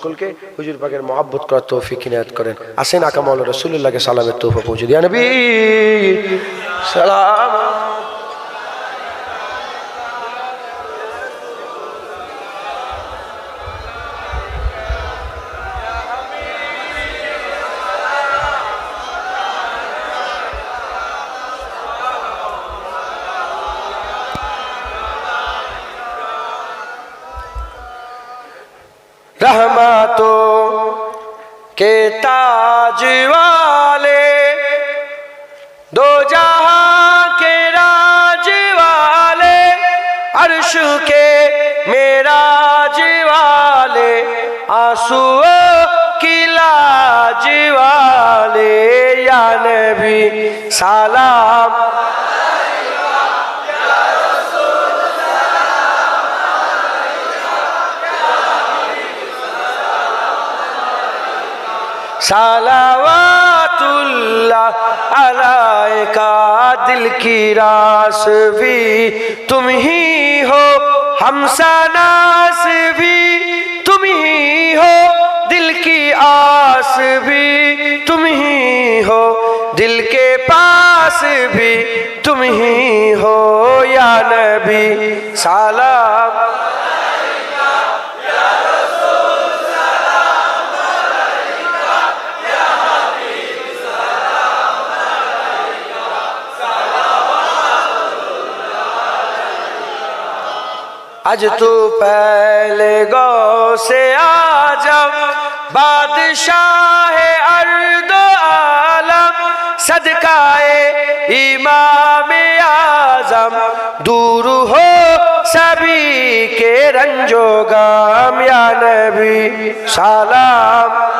সকলকে হুজুর পাকের মহাব্বত করার তৌফিক ইনায়াত করেন। আসেন আকামল রসুল্লাহকে সালামের তৌফা পৌঁছে দিয়া নবী, সালাম। رحمتوں کے تاج والے، دو جہاں کے راج والے، عرش کے میراج والے، آنسو کی لاج والے، یا نبی سلام۔ سالوات اللہ علائے کا دل کی راس بھی تم ہی ہو ہم ناس بھی تم ہی ہو، دل کی آس بھی تم ہی ہو، دل کے پاس بھی تم ہی ہو، یا نبی، سلام اج تو پہلے گو سے آجم بادشاہ ارد عالم، صدقائے امام اعظم۔ دور ہو سبھی کے رنجو گام یا نبی، سلام۔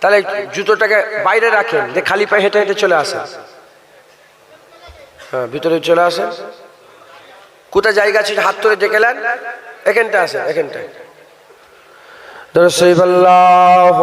তাহলে জুতোটাকে বাইরে রাখেন, যে খালি পায়ে হেঁটে হেঁটে চলে আসেন। হ্যাঁ ভিতরে চলে আসেন। কোথায় জায়গা ছিল হাত ধরে ডেকে নেন। এখানটা আসেন এখানটায় ধরো সৈবাল্লাহ